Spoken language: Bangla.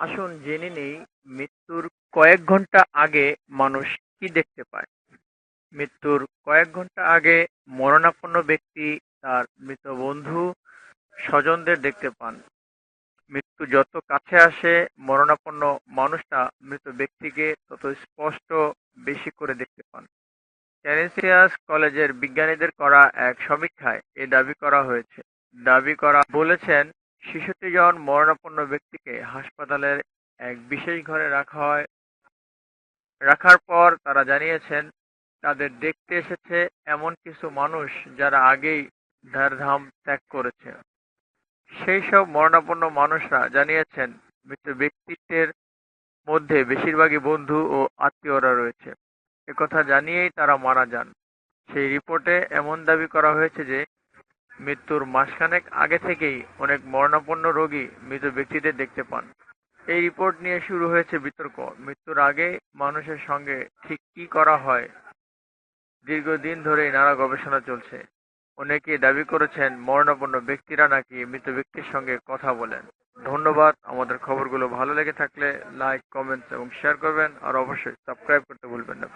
আসুন জেনে নেই মৃত্যুর কয়েক ঘণ্টা আগে মানুষ কি দেখতে পায়। মৃত্যুর কয়েক ঘণ্টা আগে মরণাপন্ন ব্যক্তি তার মৃত বন্ধু, স্বজনদের দেখতে পান। মৃত্যু যত কাছে আসে, মরণাপন্ন মানুষটা মৃত ব্যক্তিকে তত স্পষ্ট বেশি করে দেখতে পান। টেনেসিয়াস কলেজের বিজ্ঞানীদের করা এক সমীক্ষায় এ দাবি করা হয়েছে। দাবি করা বলেছেন ছেষট্টি জন মরণাপন্ন ব্যক্তিকে হাসপাতালের এক বিশেষ ঘরে রাখা হয়, রাখার পর তারা জানিয়েছেন, তাদের দেখতে এসেছে এমন কিছু মানুষ যারা আগেই ধারধাম ত্যাগ করেছে। সেই সব মরণাপন্ন মানুষরা জানিয়েছেন, মৃত ব্যক্তিত্বের মধ্যে বেশিরভাগই বন্ধু ও আত্মীয়রা রয়েছে। একথা জানিয়েই তারা মারা যান। সেই রিপোর্টে এমন দাবি করা হয়েছে যে মৃত্যুর মাসখানেক আগে থেকেই অনেক মরণাপন্ন রোগী মৃত ব্যক্তিদের দেখতে পান। এই রিপোর্ট নিয়ে শুরু হয়েছে বিতর্ক। মৃত্যুর আগে মানুষের সঙ্গে ঠিক কি করা হয়, দীর্ঘদিন ধরেই নানা গবেষণা চলছে। অনেকে দাবি করেছেন মরণাপন্ন ব্যক্তিরা নাকি মৃত ব্যক্তির সঙ্গে কথা বলেন। ধন্যবাদ। আমাদের খবরগুলো ভালো লেগে থাকলে লাইক, কমেন্টস এবং শেয়ার করবেন। আর অবশ্যই সাবস্ক্রাইব করতে ভুলবেন না।